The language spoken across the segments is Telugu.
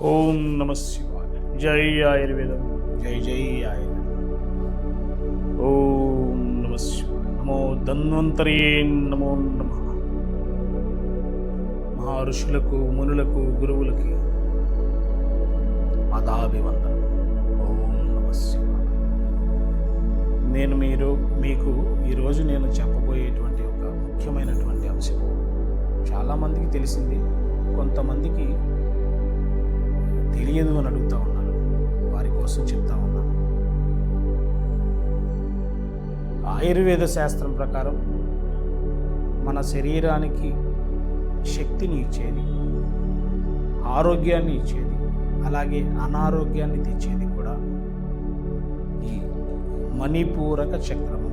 ఓం నమ శివాయ. జై ఆయుర్వేదం. జై జై ఆయుర్వేదం. ఓం నమ శివాయ. నమో ధన్వంతరే నమో నమ. మహర్షులకు మునులకు గురువులకి పదాభివందనం. ఓం నమ శివాయ. నేను మీరు మీకు ఈరోజు నేను చెప్పబోయేటువంటి ఒక ముఖ్యమైనటువంటి అంశం. చాలామందికి తెలిసింది కొంతమందికి తెలియదు అని అడుగుతా ఉన్నారు. వారి కోసం చెప్తా ఉన్నాను ఆయుర్వేద శాస్త్రం ప్రకారం మన శరీరానికి శక్తిని ఇచ్చేది ఆరోగ్యాన్ని ఇచ్చేది అలాగే అనారోగ్యాన్ని తెచ్చేది కూడా ఈ మణిపూరక చక్రము.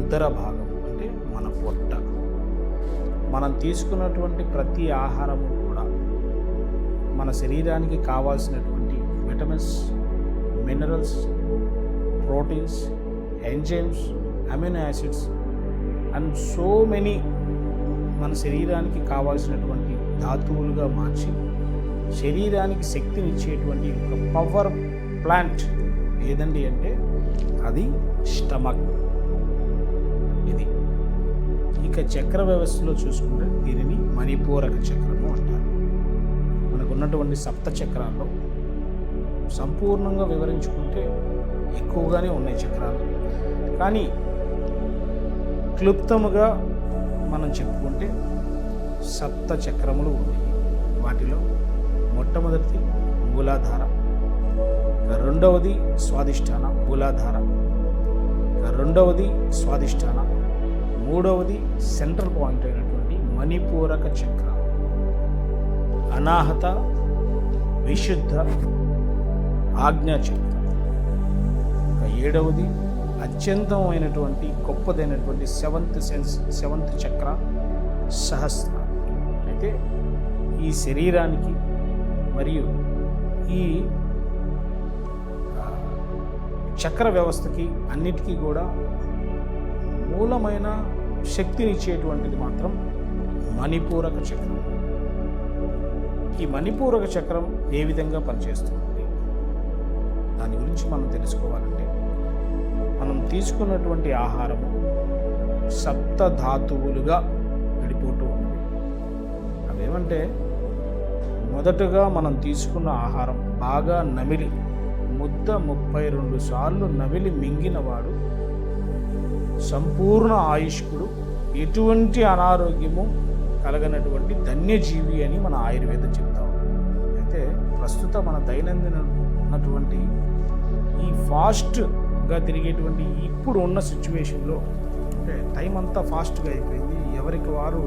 ఉత్తర భాగం పొట్ట మనం తీసుకున్నటువంటి ప్రతి ఆహారము కూడా మన శరీరానికి కావాల్సినటువంటి vitamins minerals proteins enzymes amino acids and so many మన శరీరానికి కావాల్సినటువంటి ధాతువులుగా మార్చి శరీరానికి శక్తిని ఇచ్చేటువంటి ఒక పవర్ ప్లాంట్ ఏదండి అంటే అది స్టమక్. ఇది. ఇక చక్ర వ్యవస్థలో చూసుకుంటే దీనిని మణిపూరక చక్రము అంటారు. మనకున్నటువంటి సప్త చక్రాల్లో సంపూర్ణంగా వివరించుకుంటే ఎక్కువగానే ఉన్నాయి చక్రాలు. కానీ క్లుప్తముగా మనం చెప్పుకుంటే సప్త చక్రములు ఉన్నాయి. వాటిలో మొట్టమొదటిది మూలాధార రెండవది స్వాదిష్టాన మూలాధార రెండవది స్వాదిష్టాన మూడవది సెంట్రల్ పాయింట్ అయినటువంటి మణిపూరక చక్ర. అనాహత విశుద్ధ ఆజ్ఞాచక్రం ఏడవది అత్యంతమైనటువంటి గొప్పదైనటువంటి సెవెంత్ సెన్స్ సెవెంత్ చక్ర సహస్ర. అయితే ఈ శరీరానికి మరియు ఈ చక్ర వ్యవస్థకి అన్నిటికీ కూడా మూలమైన శక్తినిచ్చేటువంటిది మాత్రం మణిపూరక చక్రం. ఈ మణిపూరక చక్రం ఏ విధంగా పనిచేస్తుంది? దాని గురించి మనం తెలుసుకోవాలంటే మనం తీసుకున్నటువంటి ఆహారము సప్త ధాతువులుగా విడిపోతూ ఉంటుంది అవేమంటే మొదటగా మనం తీసుకున్న ఆహారం బాగా నమిలి ముద్ద ముప్పై రెండు సార్లు నమిలి మింగినవాడు సంపూర్ణ ఆయుష్కుడు ఎటువంటి అనారోగ్యము కలగనటువంటి ధన్యజీవి అని మన ఆయుర్వేదం చెప్తా అయితే ప్రస్తుత మన దైనందిన ఉన్నటువంటి ఈ ఫాస్ట్గా తిరిగేటువంటి ఇప్పుడు ఉన్న సిచ్యువేషన్లో అంటే టైం అంతా ఫాస్ట్గా అయిపోయింది. ఎవరికి వారు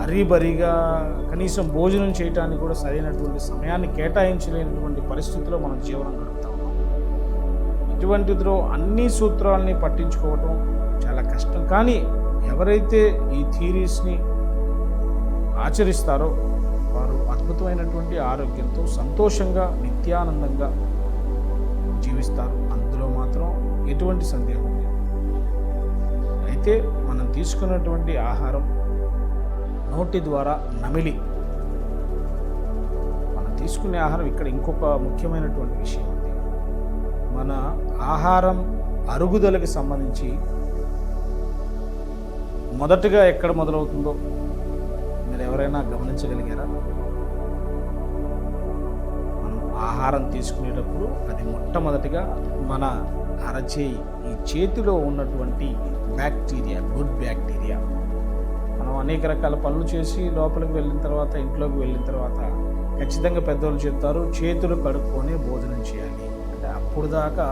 హరీబరీగా కనీసం భోజనం చేయడానికి కూడా సరైనటువంటి సమయాన్ని కేటాయించలేనటువంటి పరిస్థితిలో మనం జీవనం ఎటువంటిదో అన్ని సూత్రాలని పట్టించుకోవటం చాలా కష్టం. కానీ ఎవరైతే ఈ థీరీస్ని ఆచరిస్తారో వారు అద్భుతమైనటువంటి ఆరోగ్యంతో సంతోషంగా నిత్యానందంగా జీవిస్తారు. అందులో మాత్రం ఎటువంటి సందేహం లేదు. అయితే మనం తీసుకున్నటువంటి ఆహారం నోటి ద్వారా నమిలి. మనం తీసుకునే ఆహారం ఇక్కడ ఇంకొక ముఖ్యమైనటువంటి విషయం. మన ఆహారం అరుగుదలకు సంబంధించి మొదటగా ఎక్కడ మొదలవుతుందో మీరు ఎవరైనా గమనించగలిగారా? మనం ఆహారం తీసుకునేటప్పుడు అది మొట్టమొదటిగా మన అరచేయి ఈ చేతిలో ఉన్నటువంటి బ్యాక్టీరియా గుడ్ బ్యాక్టీరియా. మనం అనేక రకాల పనులు చేసి లోపలికి వెళ్ళిన తర్వాత ఇంట్లోకి వెళ్ళిన తర్వాత ఖచ్చితంగా పెద్దవాళ్ళు చెప్తారు చేతులు కడుక్కొని భోజనం చేయాలి. అంటే అప్పుడు దాకా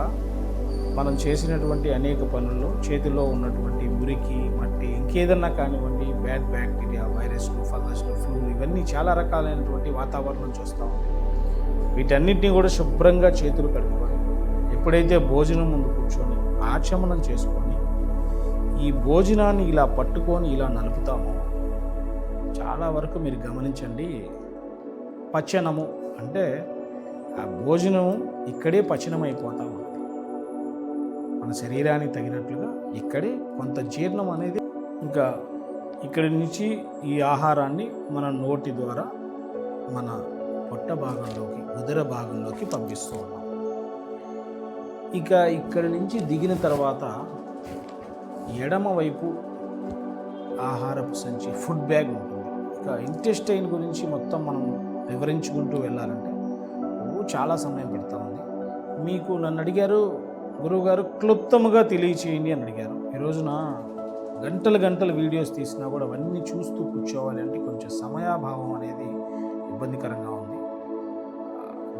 మనం చేసినటువంటి అనేక పనుల్లో చేతిలో ఉన్నటువంటి మురికి మట్టి ఇంకేదన్నా కానివ్వండి బ్యాడ్ బ్యాక్టీరియా వైరస్లు ఫంగస్లు ఫ్లూలు ఇవన్నీ చాలా రకాలైనటువంటి వాతావరణం నుంచి వస్తూ ఉంటాయి వీటన్నిటిని కూడా శుభ్రంగా చేతులు కడుక్కోవాలి. ఎప్పుడైతే భోజనం ముందు కూర్చొని ఆచమనం చేసుకొని ఈ భోజనాన్ని ఇలా పట్టుకొని ఇలా నలుపుతామో చాలా వరకు మీరు గమనించండి పచ్చనము అంటే ఆ భోజనం ఇక్కడే పచనం ఉంటుంది మన శరీరానికి తగినట్లుగా ఇక్కడే కొంత జీర్ణం అనేది ఇంకా ఇక్కడి నుంచి ఈ ఆహారాన్ని మన నోటి ద్వారా మన పొట్ట భాగంలోకి ఉదర భాగంలోకి పంపిస్తూ ఉన్నాం. ఇక ఇక్కడి నుంచి దిగిన తర్వాత ఎడమ వైపు ఆహారపు సంచి ఫుడ్ బ్యాగ్ ఉంటుంది. ఇక ఇంటెస్టైన్ గురించి మొత్తం మనం వివరించుకుంటూ వెళ్ళాలంటే చాలా సమయం పడుతూ ఉంది. మీకు నన్ను అడిగారు గురువుగారు క్లుప్తముగా తెలియచేయండి అని అడిగారు. ఈ రోజున గంటలు గంటలు వీడియోస్ తీసినా కూడా అవన్నీ చూస్తూ కూర్చోవాలి అంటే కొంచెం సమయాభావం అనేది ఇబ్బందికరంగా ఉంది.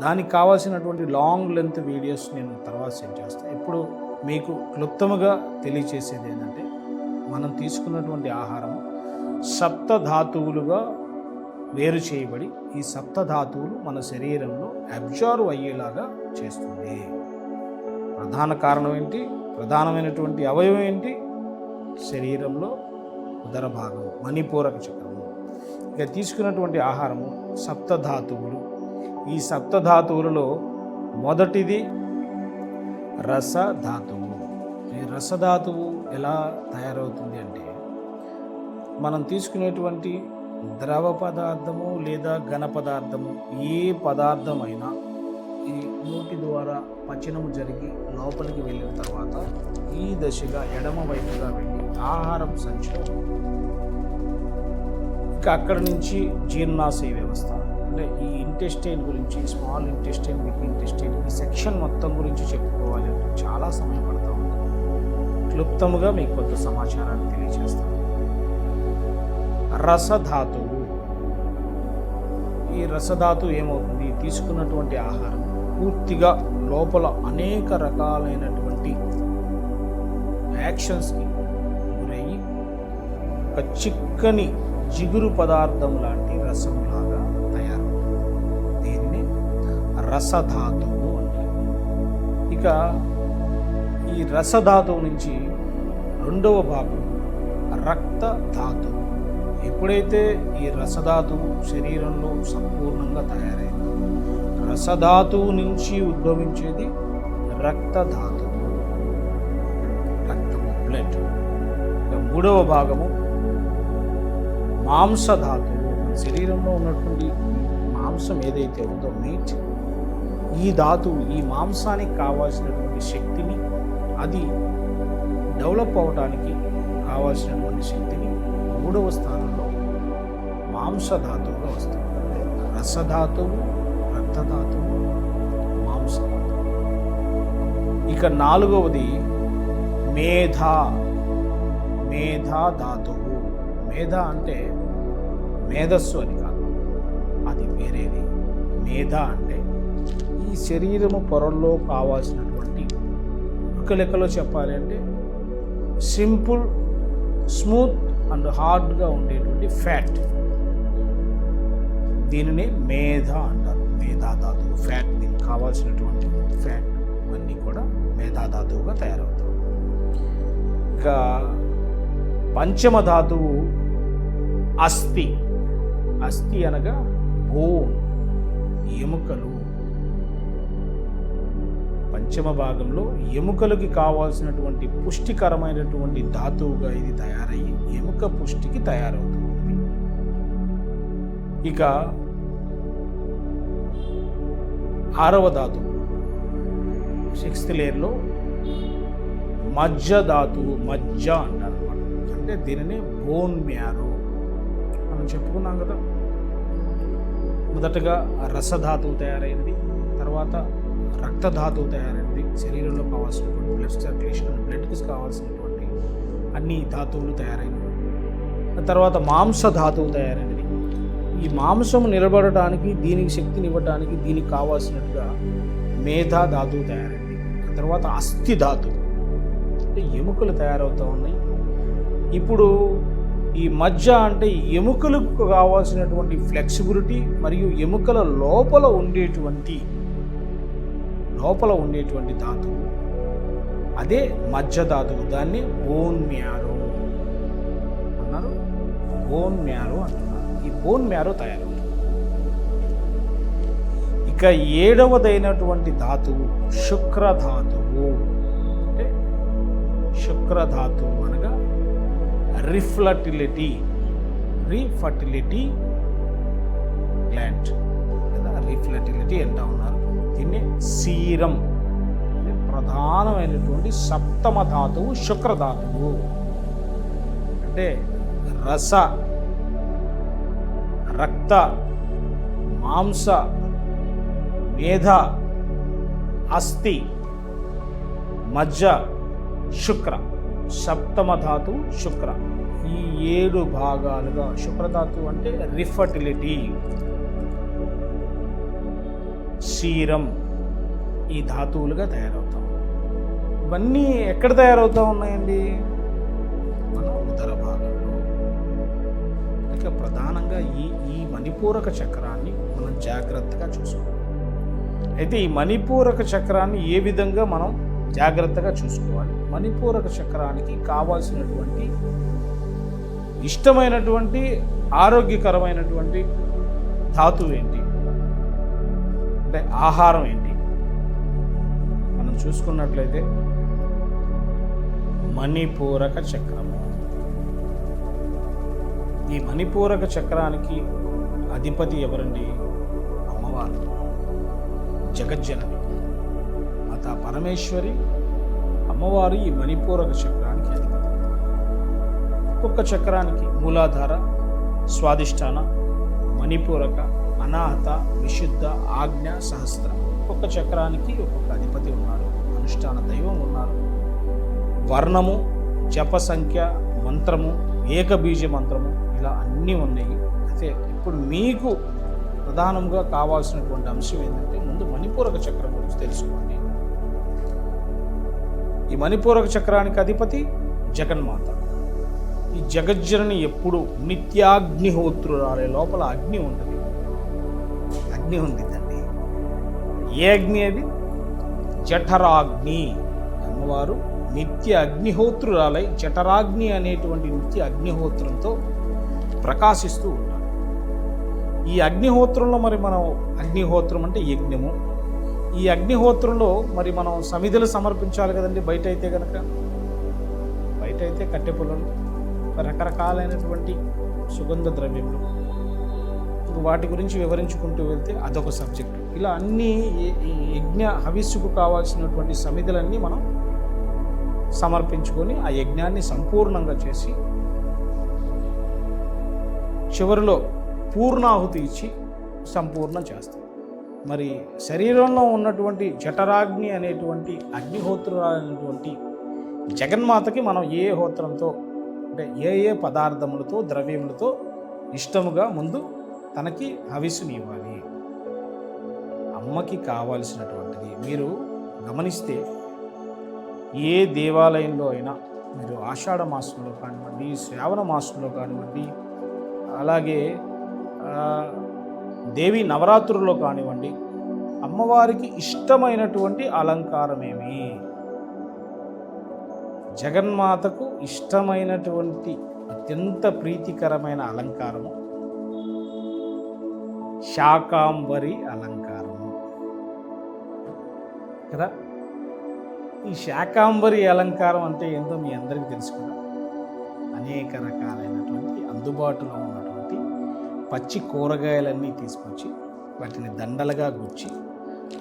దానికి కావాల్సినటువంటి లాంగ్ లెంత్ వీడియోస్ నేను తర్వాత సెండ్ చేస్తాను ఇప్పుడు మీకు క్లుప్తముగా తెలియచేసేది ఏంటంటే మనం తీసుకున్నటువంటి ఆహారం సప్త ధాతువులుగా వేరు చేయబడి ఈ సప్త ధాతువులు మన శరీరంలో అబ్జర్వ్ అయ్యేలాగా చేస్తుంది. ప్రధాన కారణం ఏంటి? ప్రధానమైనటువంటి అవయవం ఏంటి? శరీరంలో ఉదర భాగం మణిపూరక చక్రము ఇక తీసుకున్నటువంటి ఆహారము సప్తధాతువులు. ఈ సప్తధాతువులలో మొదటిది రసధాతువు. ఈ రసధాతువు ఎలా తయారవుతుంది అంటే మనం తీసుకునేటువంటి ద్రవ పదార్థము లేదా ఘన పదార్థము ఏ పదార్థమైనా ఈ నోటి ద్వారా పచనము జరిగి లోపలికి వెళ్ళిన తర్వాత ఈ దశగా ఎడమ వైపుగా వెళ్ళి ఆహారం సంచిలో ఇంకా అక్కడి నుంచి జీర్ణాశయ వ్యవస్థ అంటే ఈ ఇంటెస్టైన్ గురించి స్మాల్ ఇంటెస్టైన్ బిగ్ ఇంటెస్టైన్ ఈ సెక్షన్ మొత్తం గురించి చెప్పుకోవాలి అంటే చాలా సమయం పడతా ఉంది క్లుప్తముగా మీకు కొంత సమాచారాన్ని తెలియజేస్తాను. రసధాతువు. ఈ రసధాతు ఏమవుతుంది? తీసుకున్నటువంటి ఆహారం పూర్తిగా లోపల అనేక రకాలైనటువంటి యాక్షన్స్కి గురయ్యి ఒక చిక్కని జిగురు పదార్థం లాంటి రసంలాగా తయారవుతుంది. దీన్ని రసధాతువు అంటారు. ఇక ఈ రసధాతువు నుంచి రెండవ భాగం రక్త ధాతువు ఎప్పుడైతే ఈ రసధాతువు శరీరంలో సంపూర్ణంగా తయారైందో రసధాతువు నుంచి ఉద్భవించేది రక్తధాతువు రక్తము బ్లడ్. మూడవ భాగము మాంసధాతువు శరీరంలో ఉన్నటువంటి మాంసం ఏదైతే ఉందో మీట్ ఈ ధాతువు ఈ మాంసానికి కావాల్సినటువంటి శక్తిని అది డెవలప్ అవడానికి కావాల్సినటువంటి శక్తిని మూడవ స్థానం మాంసధాతువులో వస్తుంది. అంటే రసధాతువు రక్తధాతువు మాంసధాతువు. ఇక నాలుగవది మేధ మేధా ధాతువు మేధ అంటే మేధస్సు అని కాదు. అది వేరేది. మేధ అంటే ఈ శరీరము పొరల్లో కావాల్సినటువంటి ఒక లెక్కలో చెప్పాలి అంటే సింపుల్ స్మూత్ అండ్ హార్డ్గా ఉండేటువంటి ఫ్యాట్. దీనినే మేధ అంటారు. మేధాధాతువు ఫ్యాట్ దీనికి కావాల్సినటువంటి ఫ్యాట్ ఇవన్నీ కూడా మేధాధాతువుగా తయారవుతాయి. ఇక పంచమ ధాతువు అస్థి. అస్థి అనగా బోన్ ఎముకలు. పంచమ భాగంలో ఎముకలకి కావాల్సినటువంటి పుష్టికరమైనటువంటి ధాతువుగా ఇది తయారయ్యి ఎముక పుష్టికి తయారవుతుంది. ఇక ఆరవ ధాతు సిక్స్త్ లేయర్లో మజ్జ ధాతువు మజ్జ అంటారు అనమాట అంటే దీనిని బోన్ మ్యారో మనం చెప్పుకున్నాం కదా. మొదటగా రసధాతువు తయారైనది తర్వాత రక్తధాతువు తయారైనది శరీరంలో కావాల్సినటువంటి బ్లడ్ సర్క్యులేషన్ బ్లడ్కి కావాల్సినటువంటి అన్ని ధాతువులు తయారైనవి. తర్వాత మాంస ధాతువు తయారైనది. ఈ మాంసం నిలబడటానికి దీనికి శక్తినివ్వటానికి దీనికి కావాల్సినట్టుగా మేధా ధాతువు తయారైంది. తర్వాత అస్థి ధాతువు. అంటే ఎముకలు తయారవుతూ ఉన్నాయి. ఇప్పుడు ఈ మజ్జ అంటే ఎముకలకు కావాల్సినటువంటి ఫ్లెక్సిబిలిటీ మరియు ఎముకల లోపల ఉండేటువంటి లోపల ఉండేటువంటి ధాతువు. అదే మజ్జ ధాతువు. దాన్ని బోన్ మ్యారో అన్నారు. బోన్ మ్యారో అంటున్నారు. బోన్ మ్యారో తయారవుతుంది. ఇక ఏడవదైనటువంటి ధాతువు శుక్రధాతువు. అంటే శుక్రధాతువు అనగా రిఫ్లటిలిటీ రీఫర్టిలిటీ గ్లాండ్ లేదా రీఫ్లటిలిటీ ఎంత ఉన్నారు. దీన్ని సీరం ప్రధానమైనటువంటి సప్తమ ధాతువు శుక్రధాతువు. అంటే రస రక్త మాంస మేధ అస్థి మజ్జ శుక్ర. సప్తమ ధాతు శుక్ర. ఈ ఏడు భాగాలుగా శుక్రధాతు అంటే రిఫర్టిలిటీ. క్షీరం ఈ ధాతువులుగా తయారవుతాం. ఇవన్నీ ఎక్కడ తయారవుతా ఉన్నాయండి? ప్రధానంగా ఈ ఈ మణిపూరక చక్రాన్ని మనం జాగ్రత్తగా చూసుకోవాలి. అయితే ఈ మణిపూరక చక్రాన్ని ఏ విధంగా మనం జాగ్రత్తగా చూసుకోవాలి? మణిపూరక చక్రానికి కావాల్సినటువంటి ఇష్టమైనటువంటి ఆరోగ్యకరమైనటువంటి ధాతువు ఏంటి? అంటే ఆహారం ఏంటి? మనం చూసుకున్నట్లయితే మణిపూరక చక్రము. ఈ మణిపూరక చక్రానికి అధిపతి ఎవరండి? అమ్మవారు. జగజ్జనని. మాత పరమేశ్వరి అమ్మవారు ఈ మణిపూరక చక్రానికి అధిపతి. ఒక్కొక్క చక్రానికి మూలాధార స్వాదిష్టాన మణిపూరక అనాహత విశుద్ధ ఆజ్ఞ సహస్ర. ఒక్కొక్క చక్రానికి ఒక్కొక్క అధిపతి ఉన్నారు అనుష్ఠాన దైవం ఉన్నారు. వర్ణము జప సంఖ్య మంత్రము ఏకబీజ మంత్రము అన్నీ ఉన్నాయి. అయితే ఇప్పుడు మీకు ప్రధానంగా కావాల్సినటువంటి అంశం ఏంటంటే ముందు మణిపూరక చక్రం గురించి తెలుసుకోండి. ఈ మణిపూరక చక్రానికి అధిపతి జగన్మాత. ఈ జగజ్జనని ఎప్పుడు నిత్యాగ్నిహోత్రురాలే లోపల అగ్ని ఉంటుంది. అగ్ని ఉంది తండ్రి ఏ అగ్ని అది? జఠరాగ్ని. అమ్మవారు నిత్య అగ్నిహోత్రురాలై జఠరాగ్ని అనేటువంటి నిత్య అగ్నిహోత్రంతో ప్రకాశిస్తూ ఉంటారు ఈ అగ్నిహోత్రంలో మరి మనం అగ్నిహోత్రం అంటే యజ్ఞము. ఈ అగ్నిహోత్రంలో మరి మనం సమిధులు సమర్పించాలి కదండి బయట అయితే కనుక బయట అయితే కట్టె పొలలు రకరకాలైనటువంటి సుగంధ ద్రవ్యములు. వాటి గురించి వివరించుకుంటూ వెళ్తే అదొక సబ్జెక్టు. ఇలా అన్ని యజ్ఞ హవిస్సుకు కావాల్సినటువంటి సమిధులన్నీ మనం సమర్పించుకొని ఆ యజ్ఞాన్ని సంపూర్ణంగా చేసి చివరిలో పూర్ణాహుతి ఇచ్చి సంపూర్ణం చేస్తాం. మరి శరీరంలో ఉన్నటువంటి జఠరాగ్ని అనేటువంటి అగ్నిహోత్రులైనటువంటి జగన్మాతకి మనం ఏ హోత్రంతో అంటే ఏ ఏ పదార్థములతో ద్రవ్యములతో ఇష్టముగా ముందు తనకి హవిస్సుని ఇవ్వాలి. అమ్మకి కావాల్సినటువంటిది మీరు గమనిస్తే ఏ దేవాలయంలో అయినా మీరు ఆషాఢ మాసంలో కానివ్వండి శ్రావణ మాసంలో కానివ్వండి అలాగే దేవి నవరాత్రుల్లో కానివ్వండి అమ్మవారికి ఇష్టమైనటువంటి అలంకారం ఏమి జగన్మాతకు ఇష్టమైనటువంటి అత్యంత ప్రీతికరమైన అలంకారము శాకాంబరి అలంకారము. కదా? ఈ శాకాంబరి అలంకారం అంటే ఏంటో మీ అందరికీ తెలుసు కదా అనేక రకాలైనటువంటి అందుబాటులో పచ్చి కూరగాయలన్నీ తీసుకొచ్చి వాటిని దండలుగా గుచ్చి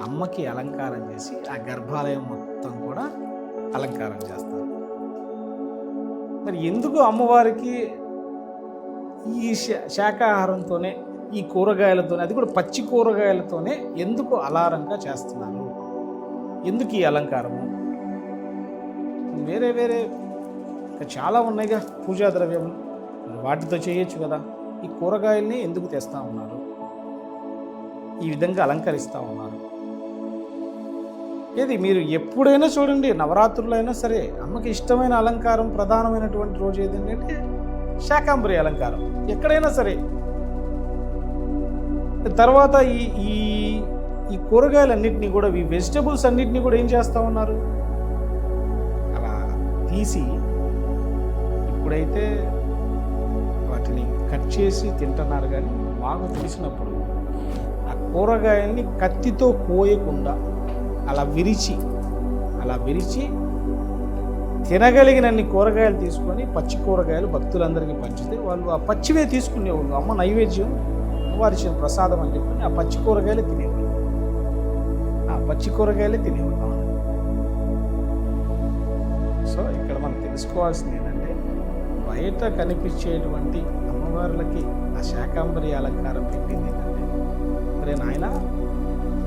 అమ్మకి అలంకారం చేసి ఆ గర్భాలయం మొత్తం కూడా అలంకారం చేస్తారు. మరి ఎందుకు అమ్మవారికి ఈ శా- శాకాహారంతోనే ఈ కూరగాయలతోనే అది కూడా పచ్చి కూరగాయలతోనే ఎందుకు అలారంగా చేస్తున్నారు? ఎందుకు ఈ అలంకారము? వేరే వేరే చాలా ఉన్నాయిగా పూజా ద్రవ్యం వాటితో చేయొచ్చు కదా. ఈ కూరగాయల్ని ఎందుకు తెస్తా ఉన్నారు? ఈ విధంగా అలంకరిస్తూ ఉన్నారు. ఏది మీరు ఎప్పుడైనా చూడండి నవరాత్రులు అయినా సరే అమ్మకి ఇష్టమైన అలంకారం ప్రధానమైనటువంటి రోజు ఏదంటే శాకాంబరి అలంకారం. ఎక్కడైనా సరే. తర్వాత ఈ ఈ ఈ కూరగాయలన్నింటినీ కూడా ఈ వెజిటబుల్స్ అన్నిటినీ కూడా ఏం చేస్తూ ఉన్నారు? అలా తీసి ఇప్పుడైతే కట్ చేసి తింటున్నారు కానీ బాగా తెలిసినప్పుడు ఆ కూరగాయల్ని కత్తితో కోయకుండా అలా విరిచి అలా విరిచి తినగలిగినన్ని కూరగాయలు తీసుకొని పచ్చి కూరగాయలు భక్తులందరికీ పంచితే వాళ్ళు ఆ పచ్చివే తీసుకునేవాళ్ళు. అమ్మ నైవేద్యం వారిచిన ప్రసాదం అని చెప్పి ఆ పచ్చి కూరగాయలు తినేవాళ్ళు. ఆ పచ్చి కూరగాయలే తినేవాళ్ళు సో ఇక్కడ మనం తెలుసుకోవాల్సింది ఏంటంటే బయట కనిపించేటువంటి అమ్మవార్లకి ఆ శాకాంబరి అలంకారం పెట్టింది ఏంటంటే మరి నాయన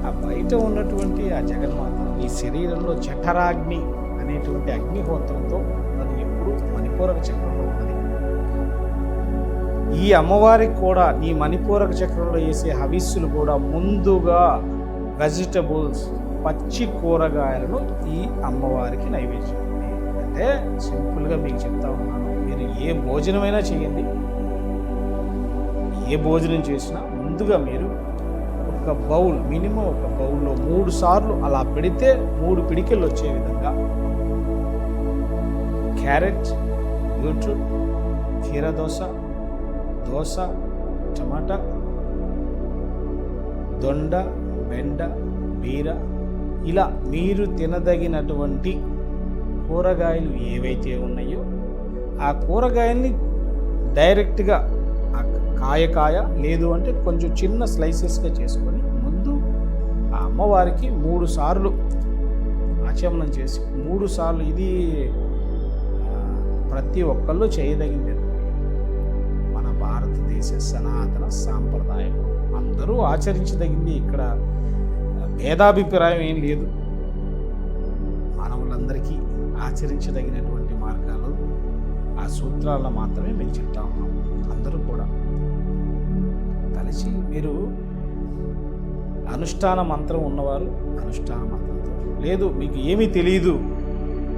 ఆ బయట ఉన్నటువంటి ఆ జగన్మాత ఈ శరీరంలో జఠరాగ్ని అనేటువంటి అగ్నిహోత్రంతో అది ఎప్పుడు మణిపూరక చక్రంలో ఉన్నది. ఈ అమ్మవారికి కూడా ఈ మణిపూరక చక్రంలో వేసే హవిస్సులు కూడా ముందుగా వెజిటబుల్స్ పచ్చి కూరగాయలను ఈ అమ్మవారికి నైవేద్యం. అంటే సింపుల్గా మీకు చెప్తా ఉన్నాను మీరు ఏ భోజనమైనా చేయండి ఏ భోజనం చేసినా ముందుగా మీరు ఒక బౌల్ మినిమం ఒక బౌల్లో మూడు సార్లు అలా పెడితే మూడు పిడికెళ్ళు వచ్చే విధంగా. క్యారెట్ బీట్రూట్ కీర దోశ దోశ టమాటా దొండ బెండ బీర ఇలా మీరు తినదగినటువంటి కూరగాయలు ఏవైతే ఉన్నాయో ఆ కూరగాయల్ని డైరెక్ట్గా ఆ కాయ కాయ లేదు అంటే కొంచెం చిన్న స్లైసెస్గా చేసుకొని ముందు ఆ అమ్మవారికి మూడు సార్లు ఆచమనం చేసి మూడు సార్లు ఇది ప్రతి ఒక్కళ్ళు చేయదగింది. మన భారతదేశ సనాతన సాంప్రదాయం. అందరూ ఆచరించదగింది ఇక్కడ. భేదాభిప్రాయం ఏం లేదు. మానవులందరికీ ఆచరించదగినటువంటి మార్గాలు ఆ సూత్రాలను మాత్రమే మేము చెప్తా ఉన్నాం. అందరూ కలిసి మీరు అనుష్ఠాన మంత్రం ఉన్నవారు అనుష్ఠాన మంత్రంతో. లేదు మీకు ఏమీ తెలియదు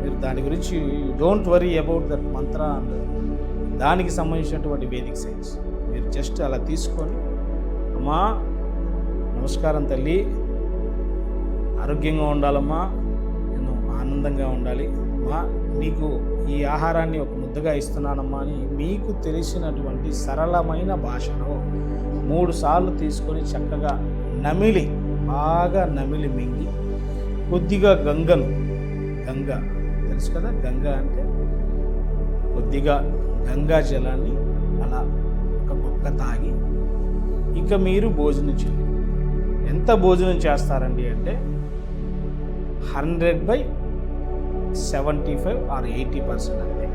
మీరు దాని గురించి don't worry about that mantra and దానికి సంబంధించినటువంటి వేదిక సైన్స్ మీరు జస్ట్ అలా తీసుకొని అమ్మా నమస్కారం తల్లి ఆరోగ్యంగా ఉండాలమ్మా నేను ఆనందంగా ఉండాలి. అమ్మా నీకు ఈ ఆహారాన్ని ఒక ముద్దగా ఇస్తున్నానమ్మా అని మీకు తెలిసినటువంటి సరళమైన భాషలో మూడు సార్లు తీసుకొని చక్కగా నమిలి బాగా నమిలి మింగి కొద్దిగా గంగను గంగ తెలుసు కదా? గంగ అంటే కొద్దిగా గంగా జలాన్ని అలా ఒక మొక్క తాగి ఇక మీరు భోజనం చేయండి. ఎంత భోజనం చేస్తారండి అంటే hundred by seventy five or eighty percent అంతే.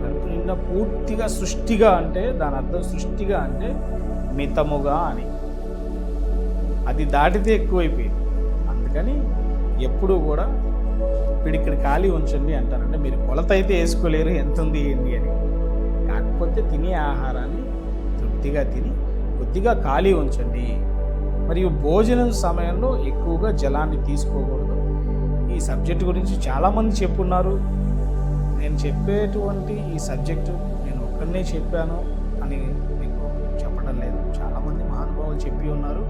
కడుపు నిండా పూర్తిగా సృష్టిగా అంటే దాని అర్థం సృష్టిగా అంటే మితముగా అని. అది దాటితే ఎక్కువైపోయింది. అందుకని ఎప్పుడూ కూడా ఇప్పుడు ఇక్కడ ఖాళీ ఉంచండి అంటారంటే మీరు కొలత అయితే వేసుకోలేరు ఎంత ఉంది ఏంటి అని. కాకపోతే తినే ఆహారాన్ని తృప్తిగా తిని కొద్దిగా ఖాళీ ఉంచండి. మరియు భోజనం సమయంలో ఎక్కువగా జలాన్ని తీసుకోకూడదు. ఈ సబ్జెక్ట్ గురించి చాలామంది చెప్పున్నారు. నేను చెప్పేటువంటి ఈ సబ్జెక్టు నేను ఒక్కడనే చెప్పాను. చెప్పి ఉన్నారు.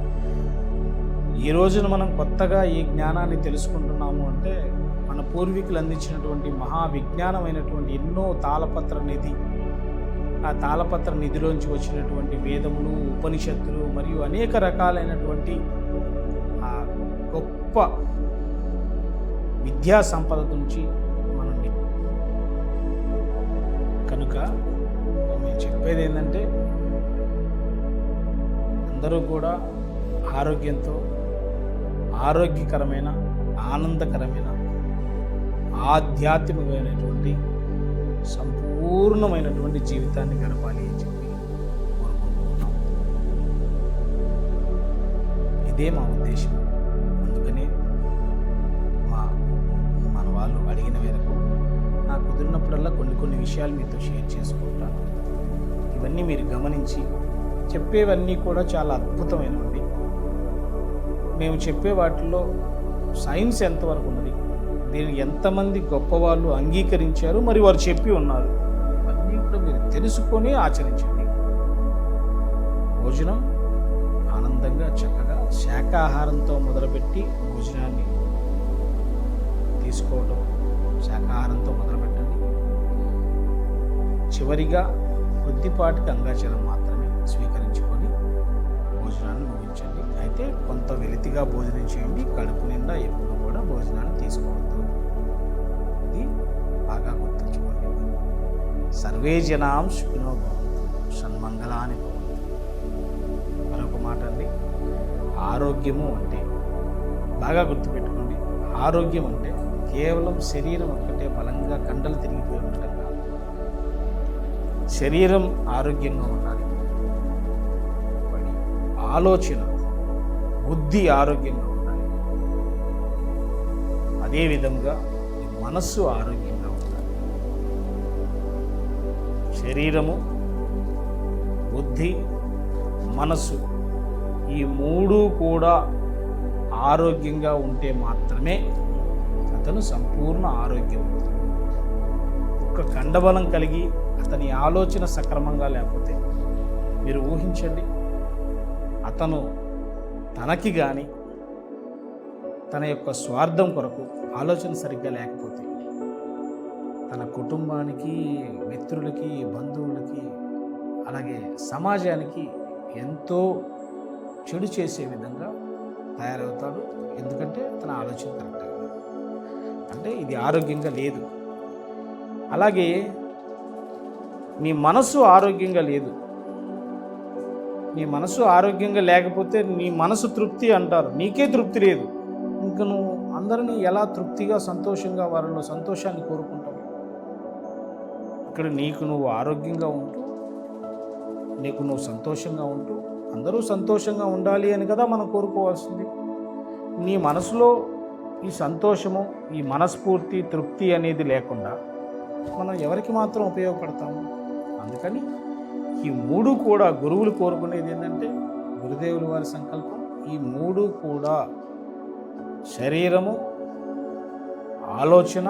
ఈ రోజున మనం కొత్తగా ఈ జ్ఞానాన్ని తెలుసుకుంటున్నాము అంటే మన పూర్వీకులు అందించినటువంటి మహా విజ్ఞానమైనటువంటి ఎన్నో తాళపత్ర నిధి ఆ తాళపత్ర నిధిలోంచి వచ్చినటువంటి వేదములు ఉపనిషత్తులు మరియు అనేక రకాలైనటువంటి ఆ గొప్ప విద్యా సంపద నుంచి మనం కనుక మేము చెప్పేది ఏంటంటే అందరూ కూడా ఆరోగ్యంతో ఆరోగ్యకరమైన ఆనందకరమైన ఆధ్యాత్మికమైనటువంటి సంపూర్ణమైనటువంటి జీవితాన్ని గడపాలి అని చెప్పి కోరుకుంటున్నాం ఇదే మా ఉద్దేశం. అందుకనే మా మన వాళ్ళు అడిగిన మేరకు నాకు కుదిరినప్పుడల్లా కొన్ని కొన్ని విషయాలు మీతో షేర్ చేసుకుంటాను. ఇవన్నీ మీరు గమనించి చెప్పేవన్నీ కూడా చాలా అద్భుతమైనవి. మేము చెప్పే వాటిలో సైన్స్ ఎంతవరకు ఉన్నది? దీన్ని ఎంతమంది గొప్పవాళ్ళు అంగీకరించారు? మరి వారు చెప్పి ఉన్నారు. అన్నీ కూడా మీరు తెలుసుకొని ఆచరించండి. భోజనం ఆనందంగా చక్కగా శాకాహారంతో మొదలుపెట్టి భోజనాన్ని తీసుకోవడం శాకాహారంతో మొదలుపెట్టండి. చివరిగా కొద్దిపాటి గంగాచలం మాత్రం స్వీకరించుకొని భోజనాన్ని ముగించండి. అయితే కొంత వెలితిగా భోజనం చేయండి. కడుపు నిండా ఎప్పుడు కూడా భోజనాన్ని తీసుకోవద్దు. ఇది బాగా గుర్తుంచుకోండి. సర్వే జనాం సుఖినో భవంతు. భవంతు. మరొక మాట అండి. ఆరోగ్యము అంటే బాగా గుర్తుపెట్టుకోండి. ఆరోగ్యం అంటే కేవలం శరీరం ఒక్కటే బలంగా కండలు తిరిగిపోయి ఉండటం కాదు. శరీరం ఆరోగ్యంగా ఉండాలి. ఆలోచన బుద్ధి ఆరోగ్యంగా ఉండాలి అదేవిధంగా మనస్సు ఆరోగ్యంగా ఉండాలి. శరీరము బుద్ధి మనస్సు ఈ మూడు కూడా ఆరోగ్యంగా ఉంటే మాత్రమే అతను సంపూర్ణ ఆరోగ్యం ఒక కండబలం కలిగి అతని ఆలోచన సక్రమంగా లేకపోతే మీరు ఊహించండి. అతను తనకి కానీ తన యొక్క స్వార్థం కొరకు ఆలోచన సరిగ్గా లేకపోతే తన కుటుంబానికి మిత్రులకి బంధువులకి అలాగే సమాజానికి ఎంతో చెడు చేసే విధంగా తయారవుతాడు. ఎందుకంటే తన ఆలోచన కరెక్ట్ అంటే ఇది ఆరోగ్యంగా లేదు. అలాగే మీ మనసు ఆరోగ్యంగా లేదు. నీ మనసు ఆరోగ్యంగా లేకపోతే నీ మనసు తృప్తి అంటారు. నీకే తృప్తి లేదు. ఇంక నువ్వు అందరినీ ఎలా తృప్తిగా సంతోషంగా వారిలో సంతోషాన్ని కోరుకుంటావు? ఇక్కడ నీకు నువ్వు ఆరోగ్యంగా ఉంటూ నీకు నువ్వు సంతోషంగా ఉంటూ అందరూ సంతోషంగా ఉండాలి అని కదా మనం కోరుకోవాల్సింది. నీ మనసులో ఈ సంతోషము ఈ మనస్ఫూర్తి తృప్తి అనేది లేకుండా మనం ఎవరికి మాత్రం ఉపయోగపడతాము? అందుకని ఈ మూడు కూడా గురువులు కోరుకునేది ఏంటంటే గురుదేవులు వారి సంకల్పం ఈ మూడు కూడా శరీరము ఆలోచన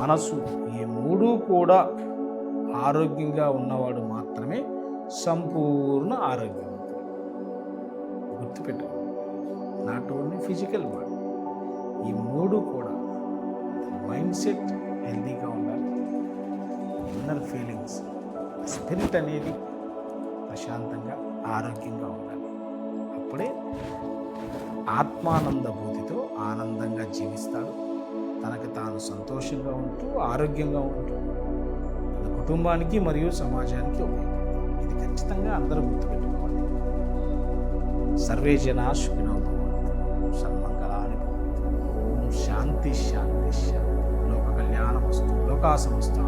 మనసు ఈ మూడు కూడా ఆరోగ్యంగా ఉన్నవాడు మాత్రమే సంపూర్ణ ఆరోగ్యం. గుర్తుపెట్టు నాట్ ఓన్లీ ఫిజికల్ బాడీ ఈ మూడు కూడా మైండ్ సెట్ హెల్దీగా ఉండాలి. ఇన్నర్ ఫీలింగ్స్ స్పిరిట్ అనేది ప్రశాంతంగా ఆరోగ్యంగా ఉండాలి. అప్పుడే ఆత్మానంద బోధితో ఆనందంగా జీవిస్తాడు. తనకు తాను సంతోషంగా ఉంటూ ఆరోగ్యంగా ఉంటూ తన కుటుంబానికి మరియు సమాజానికి ఉపయోగపడుతుంది. ఇది ఖచ్చితంగా అందరూ గుర్తుపెట్టుకోవాలి. సర్వే జనా సుఖినో భవంతు. ఓం శాంతి శాంతి శాంతి. లోక కళ్యాణ వస్తు లోకా సమస్త